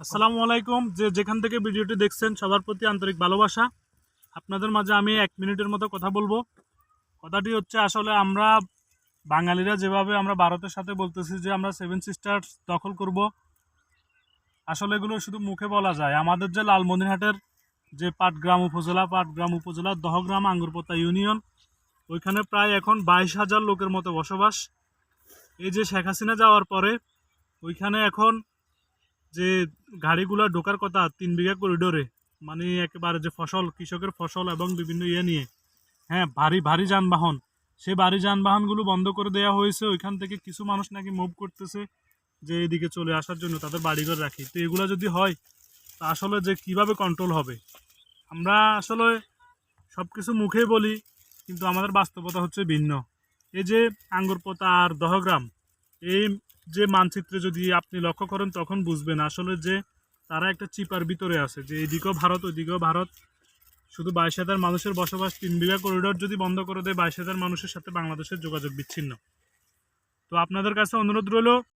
আসসালামু আলাইকুম। যে যেখান থেকে ভিডিওটি দেখছেন, সবার প্রতি আন্তরিক ভালোবাসা। আপনাদের মাঝে আমি এক মিনিটের মতো কথা বলব। কথাটি হচ্ছে, আসলে আমরা বাঙালিরা যেভাবে আমরা ভারতের সাথে বলতেছি যে আমরা সেভেন সিস্টার্স দখল করব, আসলে এগুলো শুধু মুখে বলা যায়। আমাদের যে লালমনিরহাটের যে পাটগ্রাম উপজেলা পাটগ্রাম উপজেলা দহগ্রাম আঙ্গুরপোতা ইউনিয়ন, ওইখানে প্রায় এখন বাইশ হাজার লোকের মতো বসবাস। এই যে শেখ হাসিনা যাওয়ার পরে, ওইখানে এখন যে গাড়িগুলো ঢোকার কথা, তিন বিঘা করিডোরে মানে একেবারে যে ফসল, কৃষকের ফসল এবং বিভিন্ন ইয়ে নিয়ে হ্যাঁ ভারী ভারী যানবাহন সেই ভারী যানবাহনগুলো বন্ধ করে দেওয়া হয়েছে। ওইখান থেকে কিছু মানুষ নাকি মুভ করতেছে যে এদিকে চলে আসার জন্য, তাদের বাড়িঘর রাখি। তো এগুলো যদি হয়, তা আসলে যে কীভাবে কন্ট্রোল হবে? আমরা আসলে সব কিছু মুখেই বলি, কিন্তু আমাদের বাস্তবতা হচ্ছে ভিন্ন। এই যে আঙ্গুরপোতা আর দহগ্রাম, এই যে মানচিত্রে যদি আপনি লক্ষ্য করেন, তখন বুঝবেন আসলে যে তারা একটা চিপার ভিতরে আছে। যে এদিকেও ভারত ওইদিকেও ভারত। শুধু বাইশ হাজার মানুষের বসবাস, তিন বিঘা করিডোর যদি বন্ধ করে দেয়, বাইশ হাজার মানুষের সাথে বাংলাদেশের যোগাযোগ বিচ্ছিন্ন। তো আপনাদের কাছে অনুরোধ রইল